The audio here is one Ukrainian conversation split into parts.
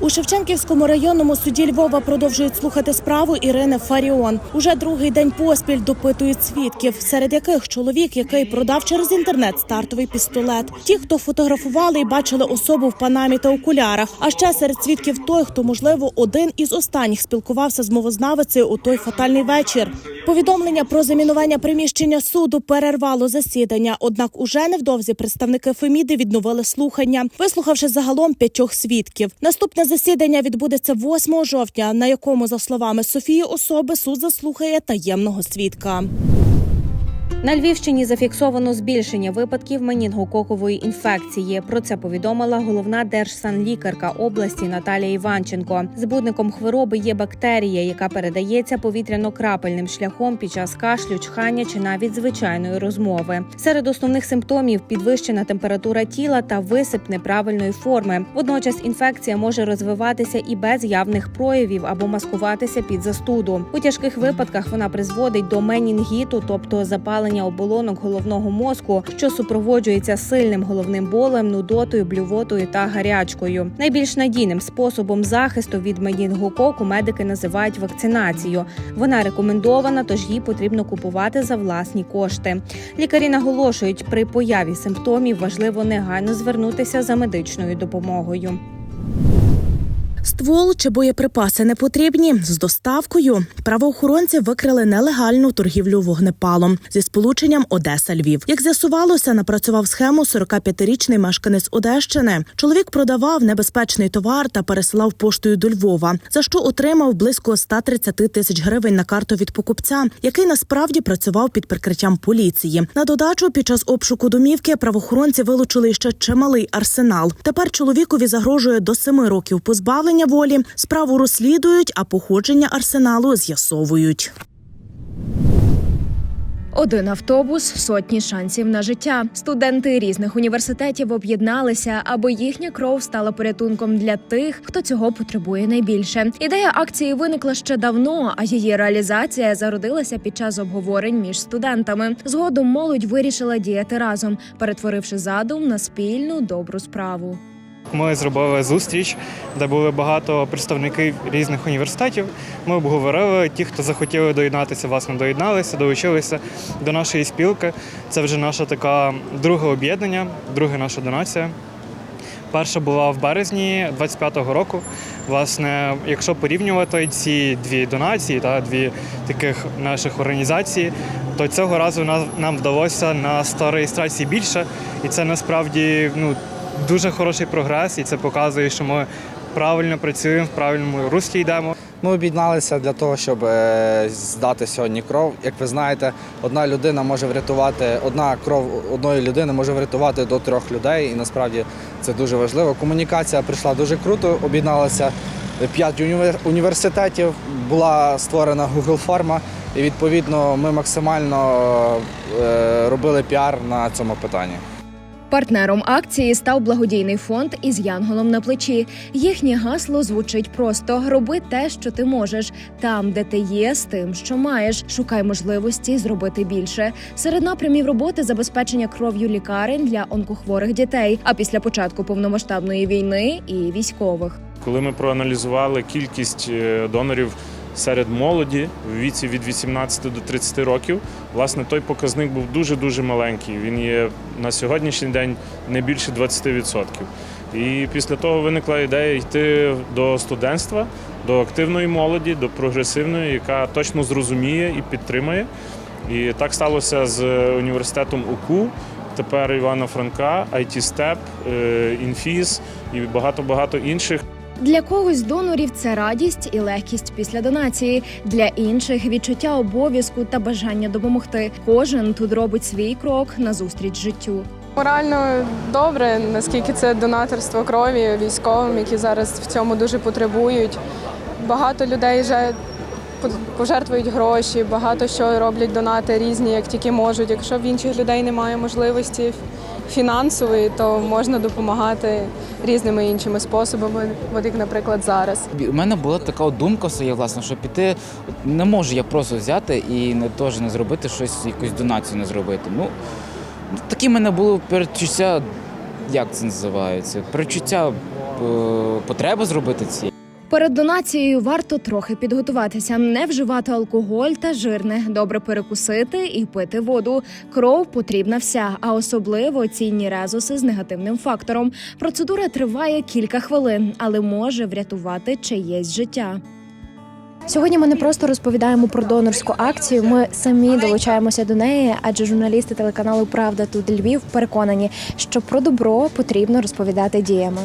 У Шевченківському районному суді Львова продовжують слухати справу Ірини Фаріон. Уже другий день поспіль допитують свідків, серед яких чоловік, який продав через інтернет стартовий пістолет. Ті, хто фотографували і бачили особу в панамі та окулярах. А ще серед свідків той, хто можливо один із останніх спілкувався з мовознавицею у той фатальний вечір. Повідомлення про замінування приміщення суду перервало засідання. Однак уже невдовзі представники Феміди відновили слухання, вислухавши загалом п'ятьох свідків. Наступне засідання відбудеться 8 жовтня, на якому, за словами Софії особи, суд заслухає таємного свідка. На Львівщині зафіксовано збільшення випадків менінгококової інфекції. Про це повідомила головна держсанлікарка області Наталія Іванченко. Збудником хвороби є бактерія, яка передається повітряно-крапельним шляхом під час кашлю, чхання чи навіть звичайної розмови. Серед основних симптомів підвищена температура тіла та висип неправильної форми. Водночас інфекція може розвиватися і без явних проявів або маскуватися під застуду. У тяжких випадках вона призводить до менінгіту, тобто запалення оболонок головного мозку, що супроводжується сильним головним болем, нудотою, блювотою та гарячкою. Найбільш надійним способом захисту від менінгококу медики називають вакцинацію. Вона рекомендована, тож її потрібно купувати за власні кошти. Лікарі наголошують, при появі симптомів важливо негайно звернутися за медичною допомогою. Ствол чи боєприпаси не потрібні з доставкою. Правоохоронці викрили нелегальну торгівлю вогнепалом зі сполученням Одеса Львів. Як з'ясувалося, напрацював схему 45-річний мешканець Одещини. Чоловік продавав небезпечний товар та пересилав поштою до Львова, за що отримав близько 130 тисяч гривень на карту від покупця, який насправді працював під прикриттям поліції. На додачу під час обшуку домівки правоохоронці вилучили ще чималий арсенал. Тепер чоловікові загрожує до семи років позбавлення волі. Справу розслідують, а походження арсеналу з'ясовують. Один автобус, сотні шансів на життя. Студенти різних університетів об'єдналися, аби їхня кров стала порятунком для тих, хто цього потребує найбільше. Ідея акції виникла ще давно, а її реалізація зародилася під час обговорень між студентами. Згодом молодь вирішила діяти разом, перетворивши задум на спільну добру справу. Ми зробили зустріч, де були багато представників різних університетів. Ми обговорили ті, хто захотіли доєднатися, власне, доєдналися, долучилися до нашої спілки. Це вже наше таке друге об'єднання, друга наша донація. Перша була в березні 25-го року. Власне, якщо порівнювати ці дві донації та дві таких наших організації, то цього разу нам вдалося на 100 реєстрацій більше, і це насправді ну дуже хороший прогрес, і це показує, що ми правильно працюємо, в правильному руслі йдемо. Ми об'єдналися для того, щоб е, здати сьогодні кров. Як ви знаєте, одна людина може врятувати, одна кров одної людини може врятувати до трьох людей, і насправді це дуже важливо. Комунікація прийшла дуже круто. Об'єдналися п'ять університетів, була створена Google форма, і відповідно ми максимально е, робили піар на цьому питанні. Партнером акції став благодійний фонд із янголом на плечі. Їхнє гасло звучить просто: роби те, що ти можеш, там, де ти є, з тим, що маєш. Шукай можливості зробити більше. Серед напрямів роботи забезпечення кров'ю лікарень для онкохворих дітей. А після початку повномасштабної війни і військових. Коли ми проаналізували кількість е, донорів серед молоді в віці від 18 до 30 років, власне, той показник був дуже дуже маленький. Він є на сьогоднішній день не більше 20%. І після того виникла ідея йти до студентства, до активної молоді, до прогресивної, яка точно зрозуміє і підтримає. І так сталося з університетом УКУ. Тепер Івана Франка, IT Step, е, Інфіз і багато-багато інших. Для когось донорів це радість і легкість після донації. Для інших відчуття обов'язку та бажання допомогти. Кожен тут робить свій крок назустріч життю. Морально добре, наскільки це донаторство крові військовим, які зараз в цьому дуже потребують. Багато людей вже пожертвують гроші, багато що роблять донати різні, як тільки можуть. Якщо в інших людей немає можливості фінансової, то можна допомагати різними іншими способами, от як, наприклад, зараз. У мене була така думка своя, власне, що піти не можу я просто взяти і не теж не зробити щось, якусь донацію не зробити. Ну, такі в мене було перечуття, як це називається? Перечуття е, потреба зробити це. Перед донацією варто трохи підготуватися, не вживати алкоголь та жирне, добре перекусити і пити воду. Кров потрібна вся, а особливо цінні резуси з негативним фактором. Процедура триває кілька хвилин, але може врятувати чиєсь життя. Сьогодні ми не просто розповідаємо про донорську акцію. Ми самі долучаємося до неї, адже журналісти телеканалу Правда тут Львів переконані, що про добро потрібно розповідати діями.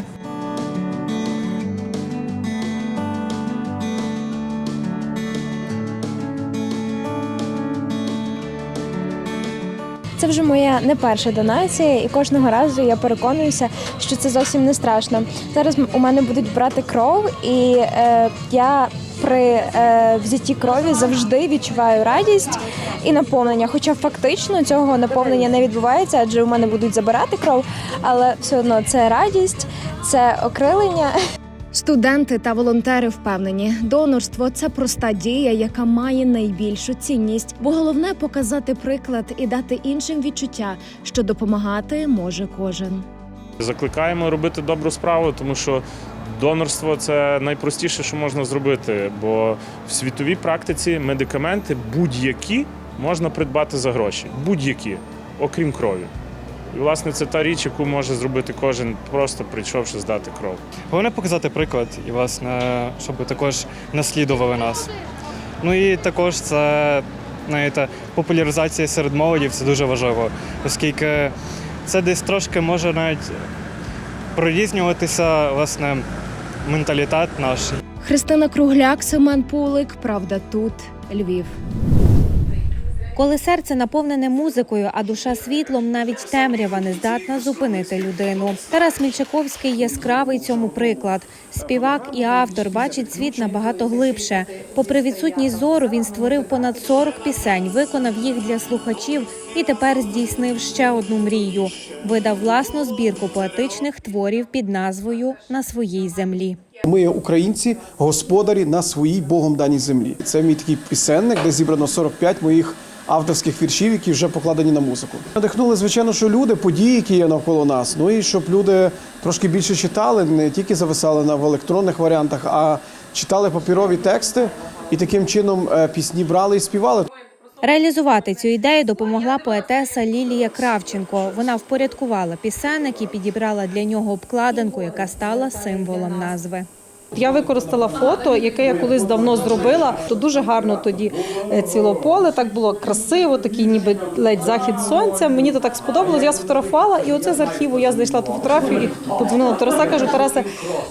Це вже моя не перша донація, і кожного разу я переконуюся, що це зовсім не страшно. Зараз у мене будуть брати кров, і е, я при е, взятті крові завжди відчуваю радість і наповнення. Хоча фактично цього наповнення не відбувається, адже у мене будуть забирати кров, але все одно це радість, це окрилення. Студенти та волонтери впевнені, донорство це проста дія, яка має найбільшу цінність, бо головне показати приклад і дати іншим відчуття, що допомагати може кожен. Закликаємо робити добру справу, тому що донорство це найпростіше, що можна зробити. Бо в світовій практиці медикаменти будь-які можна придбати за гроші. Будь-які, окрім крові. І, власне, це та річ, яку може зробити кожен, просто прийшовши здати кров. Головне показати приклад і, власне, щоб також наслідували нас. Ну і також це знаєте, популяризація серед молоді це дуже важливо, оскільки це десь трошки може навіть прорізнюватися власне менталітет наш. Христина Кругляк, Семен Пулик. Правда, тут Львів. Коли серце наповнене музикою, а душа світлом, навіть темрява не здатна зупинити людину. Тарас Мільчаковський яскравий цьому приклад. Співак і автор бачить світ набагато глибше. Попри відсутність зору, він створив понад 40 пісень, виконав їх для слухачів і тепер здійснив ще одну мрію. Видав власну збірку поетичних творів під назвою На своїй землі. Ми, українці, господарі на своїй Богом даній землі. Це мій такий пісенник, де зібрано 45 моїх авторських віршів, які вже покладені на музику. Надихнули, звичайно, що люди, події, які є навколо нас. Ну і щоб люди трошки більше читали, не тільки зависали на в електронних варіантах, а читали папірові тексти і таким чином е, пісні брали і співали. Реалізувати цю ідею допомогла поетеса Лілія Кравченко. Вона впорядкувала пісенник і підібрала для нього обкладинку, яка стала символом назви. Я використала фото, яке я колись давно зробила. То дуже гарно тоді е, ціло поле. Так було красиво, такий ніби ледь захід сонця. Мені то так сподобалось. Я сфотографувала, і оце з архіву я знайшла ту фотографію і подзвонила Тараса. Кажу, Тарасе,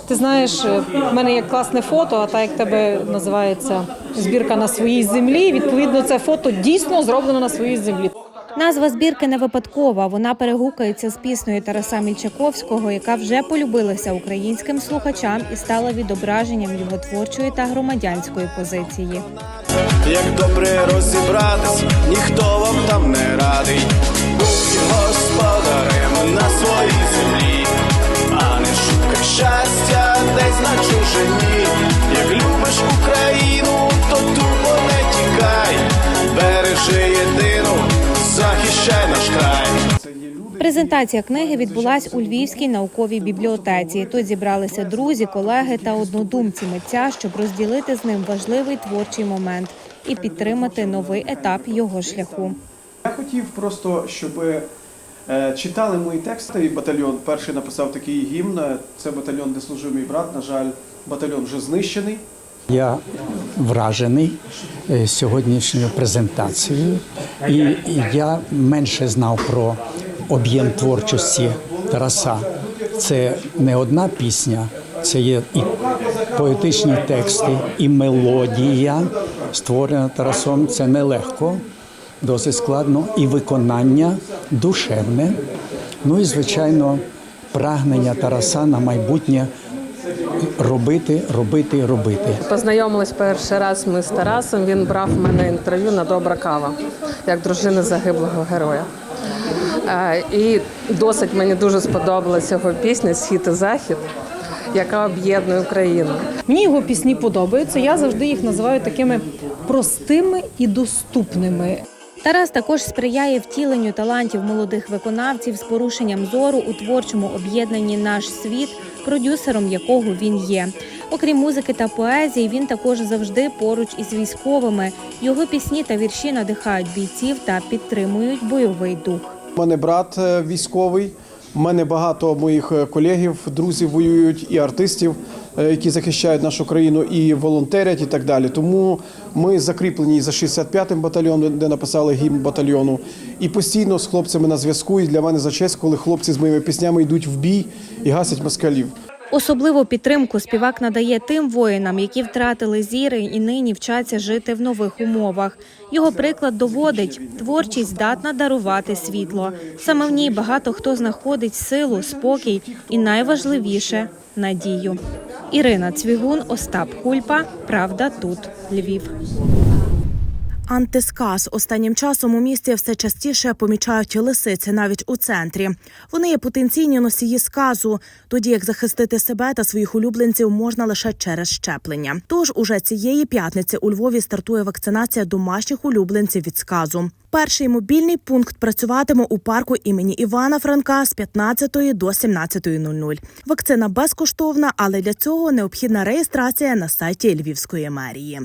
ти знаєш, е, в мене є класне фото, а так як тебе називається збірка на своїй землі. Відповідно, це фото дійсно зроблено на своїй землі. Назва збірки не випадкова. Вона перегукається з піснею Тараса Мільчаковського, яка вже полюбилася українським слухачам і стала відображенням його творчої та громадянської позиції. Як добре розібратись, ніхто вам там не радий. Будь господарем на своїй землі, а не шукай щастя десь на чужині. Як любиш Україну, то тупо не тікай, бережи Презентація книги відбулась у Львівській науковій бібліотеці. Тут зібралися друзі, колеги та однодумці митця, щоб розділити з ним важливий творчий момент і підтримати новий етап його шляху. Я хотів просто, щоб е, читали мої тексти. Батальйон перший написав такий гімн. Це батальйон, де служив мій брат. На жаль, батальйон вже знищений. Я вражений е, сьогоднішньою презентацією, і і я менше знав про об'єм творчості Тараса. Це не одна пісня, це є і поетичні тексти, і мелодія, створена Тарасом. Це нелегко, досить складно, і виконання душевне. Ну і звичайно, прагнення Тараса на майбутнє робити, робити, робити. Познайомились перший раз ми з Тарасом. Він брав мене інтерв'ю на добра кава, як дружина загиблого героя. І досить мені дуже сподобалася його пісня Схід і захід, яка об'єднує Україну. Мені його пісні подобаються. Я завжди їх називаю такими простими і доступними. Тарас також сприяє втіленню талантів молодих виконавців з порушенням зору у творчому об'єднанні Наш світ, продюсером якого він є. Окрім музики та поезії, він також завжди поруч із військовими. Його пісні та вірші надихають бійців та підтримують бойовий дух. У мене брат е, військовий. У мене багато моїх е, колегів, друзів воюють і артистів, е, які захищають нашу країну, і волонтерять, і так далі. Тому ми закріплені за 65-м батальйоном, де написали гімн батальйону, і постійно з хлопцями на зв'язку. І для мене за честь, коли хлопці з моїми піснями йдуть в бій і гасять москалів. Особливу підтримку співак надає тим воїнам, які втратили зіри і нині вчаться жити в нових умовах. Його приклад доводить, творчість здатна дарувати світло. Саме в ній багато хто знаходить силу, спокій і найважливіше надію. Ірина Цвігун, Остап Кульпа. Правда, тут Львів. Антисказ останнім часом у місті все частіше помічають лисиці навіть у центрі. Вони є потенційні носії сказу, тоді як захистити себе та своїх улюбленців можна лише через щеплення. Тож уже цієї п'ятниці у Львові стартує вакцинація домашніх улюбленців від сказу. Перший мобільний пункт працюватиме у парку імені Івана Франка з 15 до 17.00. Вакцина безкоштовна, але для цього необхідна реєстрація на сайті Львівської мерії.